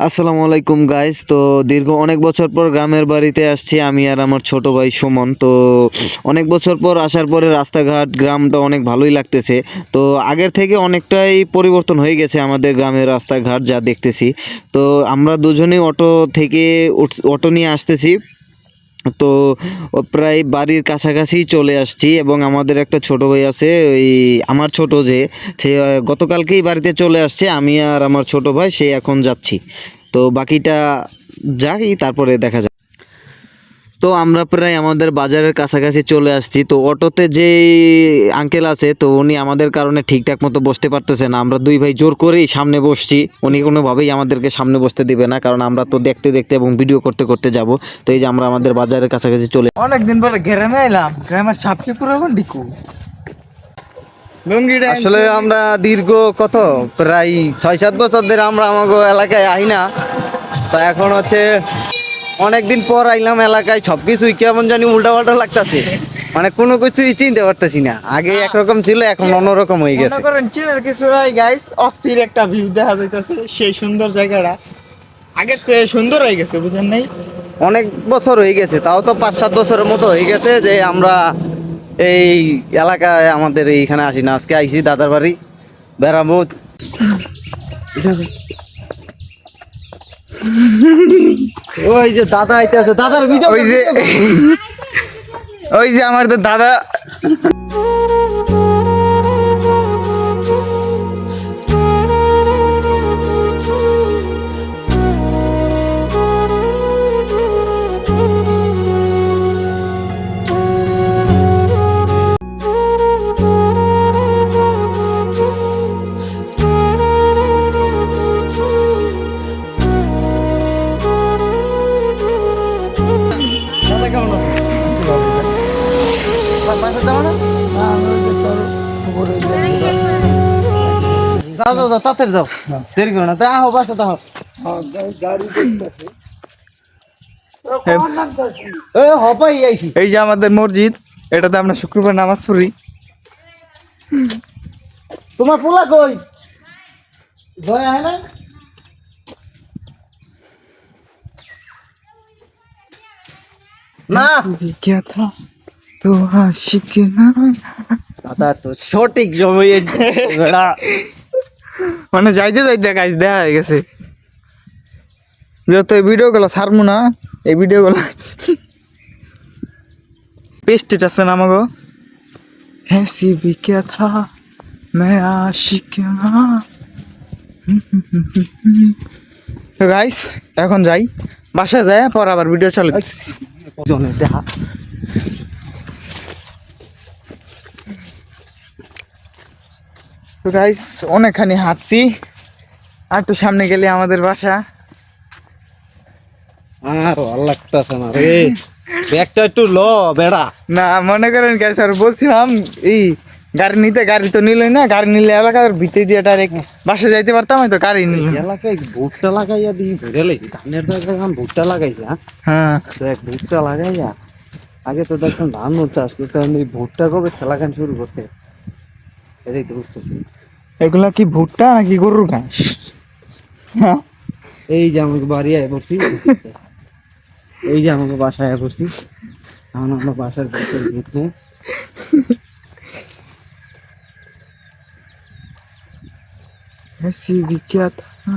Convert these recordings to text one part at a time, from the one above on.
আসসালামু আলাইকুম গাইস তো দীর্ঘ অনেক বছর পর গ্রামের বাড়িতে আসছি আমি আর আমার ছোট ভাই সুমন। তো অনেক বছর পর আসার পরে রাস্তাঘাট, গ্রামটা অনেক ভালোই লাগতেছে। তো আগের থেকে অনেকটাই পরিবর্তন হয়ে গেছে আমাদের গ্রামের রাস্তাঘাট যা দেখতেছি। তো আমরা দুজনেই অটো থেকে অটো নিয়ে আসতেছি। তো প্রায় বাড়ির কাছাকাছি চলে আসছি এবং আমাদের একটা ছোট ভাই আছে, ওই আমার ছোট যে, সে গতকালকেই বাড়িতে চলে আসছে, আমি আর আমার ছোট ভাই, সে এখন যাচ্ছি। তো বাকিটা যাই, তারপরে দেখা যাক। তো আমরা প্রায় আমাদের বাজারের কাছাকাছি চলে আসছি। তো অটোতে যে আঙ্কেল আছে তো উনি আমাদের কারণে ঠিকঠাক মতো বসতে পারতেছে না। আমরা দুই ভাই জোর করেই সামনে বসছি। উনি কোনোভাবেই আমাদেরকে সামনে বসতে দিবে না কারণ আমরা তো দেখতে দেখতে এবং ভিডিও করতে করতে যাব। তো এই যে আমরা আমাদের বাজারের কাছাকাছি চলে অনেকদিন পরে গ্রামে এলাম। গ্রামের সাপটি পুরো ডিকু। আসলে আমরা দীর্ঘ কত? প্রায় ছয় সাত বছর ধরে আমরা আমাকে এলাকায় আই না। তো এখন হচ্ছে অনেকদিন পর আইলাম এলাকায় সব কিছুই কেমন জানি উল্টা পাল্টা লাগতেছে। মানে কোনো কিছুই চিনতে পারতেছি না। আগে একরকম ছিল এখন অন্যরকম হয়ে মনে গেছে করেন চীনের কিছু নাই গাইস অস্থির একটা ভিউ দেখা যাইতেছে সেই সুন্দর জায়গাটা। থেকে সুন্দর হয়ে গেছে বুঝেন নাই? অনেক বছর হয়ে গেছে তাও তো পাঁচ সাত বছরের মতো হয়ে গেছে যে আমরা এই এলাকায় আমাদের এইখানে আসি না। আজকে আইসি দাদার বাড়ি বেড়াবো ওই যে দাদা আইতেছে দাদার ভিডিও ওই যে ওই যে আমার তো দাদা দাদা। যাও যাও যাও তাড়াতাড়ি যাও দেরি করো না তা আহো বাসা দাও এ হবাই আইছি এই যে আমাদের মসজিদ এটাতে আমরা শুক্রবার নামাজ পড়ি তোমার পোলা কই ভয় আয় না না क्या था तो आशिक ना দাদা তো সঠিক সময়ে বেড়া মানে যাইতে যাইতে গাইজ দেখা হয়ে গেছে যত এই ভিডিওগুলো ছাড়বো না এই ভিডিওগুলো পেস্টেজ আছে না আমাগো ऐसी भी क्या था मैं आशिक ना তো গাইস এখন যাই বাসা যায় পর আবার ভিডিও চালু করতেছি। জনে দেখা তো গাইস অনেকখানি হাঁটছি। আর একটু সামনে গেলে আমাদের বাসা। আর ভালো লাগতেছে না রে। একটা একটু ল বেড়া। না মনে করেন গাইস আর বলছিলাম এই গাড়ি নিতে গাড়ি তো নিলই না গাড়ি নিলে এলাকার ভিতরে দিয়ে ডাইরেক্ট বাসা যাইতে পারতাম হয়তো গাড়ি নিল না। এলাকায় ভুট্টা লাগাইয়া দিই? ভেড়ে লেছি ধানের জায়গায় ভুট্টা লাগাইছি হ্যাঁ? হ্যাঁ। দেখ ভুট্টা লাগাইয়া আগে তো দেখলাম ধান চাষ করতে এই ভুট্টা কবে খেলা খান শুরু করতে? এটাই তো বুঝতেছি এগুলা কি ভুট্টা নাকি গরুর ঘাস হ্যাঁ এই যে আমাকে বাড়ি আয় পড়ছি এই যে আমাকে বাসায় আয় পড়ছি এখন আমরা বাসার ভিতরে ঢুকবো ऐसी भी क्या था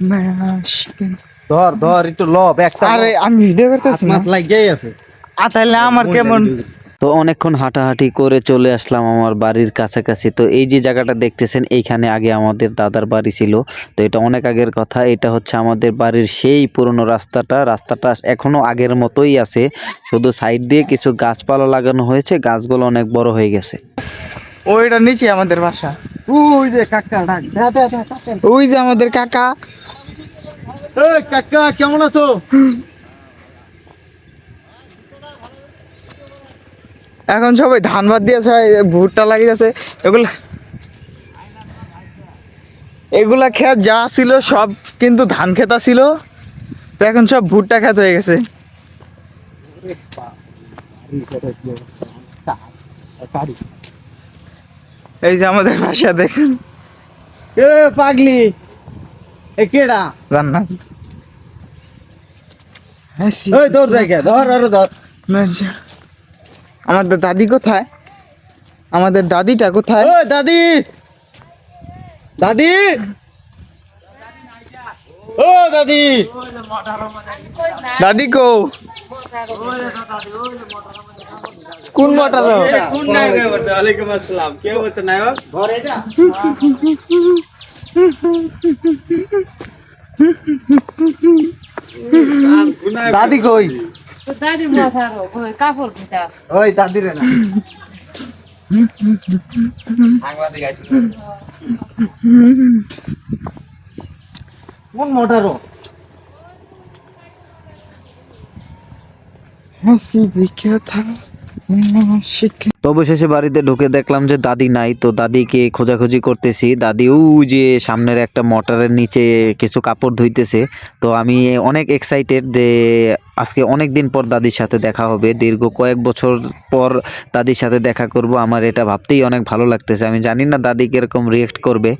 मैं आशिक ना। ধর ধর একটু ল ব্যাগটা আরে আমি ভিডিও করতেছি না মাছ লাগিয়েই আছে আ তাহলে আমার কেমন তো অনেকক্ষণ হাঁটাহাঁটি করে চলে আসলাম আমার বাড়ির কাছাকাছি। তো এই যে জায়গাটা দেখতেছেন এইখানে আগে আমাদের দাদার বাড়ি ছিল। তো এটা অনেক আগের কথা। এটা হচ্ছে আমাদের বাড়ির সেই পুরনো রাস্তাটা। রাস্তাটা এখনও আগের মতোই আছে। শুধু সাইড দিয়ে কিছু গাছপালা লাগানো হয়েছে। গাছগুলো অনেক বড় হয়ে গেছে। ওইটা নিচে আমাদের বাসা। ওই যে কাকা। ওই যে আমাদের কাকা। এই কাকা কেমন আছো? এখন সবাই ধান বাদ দিয়েছে ভুট্টা লাগিয়েছে এগুলা এগুলা ক্ষেত যা ছিল সব কিন্তু ধান খেতা ছিল তো এখন সব ভুট্টা খেত হয়ে গেছে। এই যে আমাদের বাসা দেখেন। পাগলি এ কেডা? জান্নাত ওই ধর দেখে ধর। আরে ধর। আমাদের দাদি কোথায়? আমাদের দাদিটা কোথায়? ওই দাদি! দাদি! ও দাদি! দাদি কো কোন মোটর কোন বলতে ওয়ালাইকুম আসসালাম। কে বলতে নাই ঘর এটা দাদি কই? দাদি ওই কাপড় দিতে আছে ওই দাদি না। কোন মোটরও হাসি বিখ্যাত শিখে তো অবশেষে বাড়িতে ঢুকে দেখলাম যে দাদি নাই, তো দাদিকে খোঁজাখুঁজি করতেছি। দাদি ও যে সামনের একটা মোটরের নিচে কিছু কাপড় ধুইতেছে, তো আমি অনেক এক্সাইটেড যে আজকে অনেক দিন পর দাদির সাথে দেখা হবে। দীর্ঘ কয়েক বছর পর দাদির সাথে দেখা করব, আমার এটা ভাবতেই অনেক ভালো লাগতেছে। আমি জানি না দাদি কীরকম রিয়েক্ট করবে।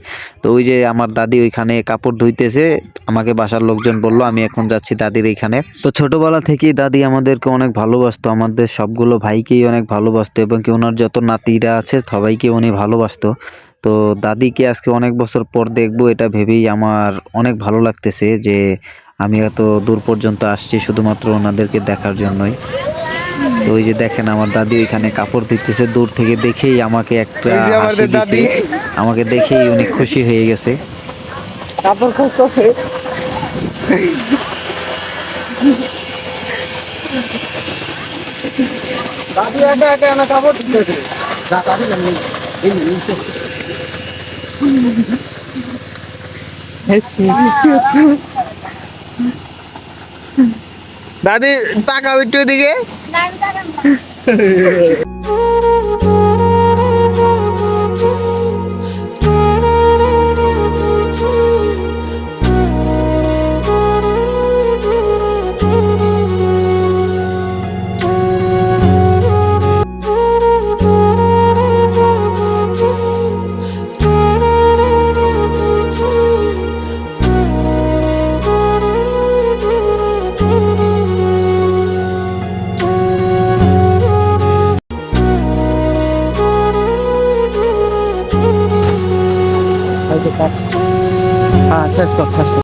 তো ওই যে আমার দাদি ওইখানে কাপড় ধুইতেছে, আমাকে বাসার লোকজন বলল, আমি এখন যাচ্ছি দাদির এইখানে তো ছোটবেলা থেকেই দাদি আমাদেরকে অনেক ভালোবাসতো, আমাদের সবগুলো ভাইকেই অনেক ভালোবাসতো, এবং ওনার যত নাতিরা আছে সবাইকে উনি ভালোবাসতো। তো দাদিকে আজকে অনেক বছর পর দেখব এটা ভেবেই আমার অনেক ভালো লাগতেছে যে আমি এত দূর পর্যন্ত আসছি শুধুমাত্র ওনাদেরকে দেখার জন্যই। তো ওই যে দেখেন আমার দাদি ওইখানে কাপড় দিতেছে দূর থেকে দেখেই আমাকে একটা হাসি দিছে। আমাকে দেখেই উনি খুশি হয়ে গেছে। কাপড় খুঁজতেছে। একা একা না কাপড় দিতেছে যা দাদি টাকা এই নে, নিচে। দাদি তাকাও একটু দিকে হ্যাঁ শেষ কর শেষ কর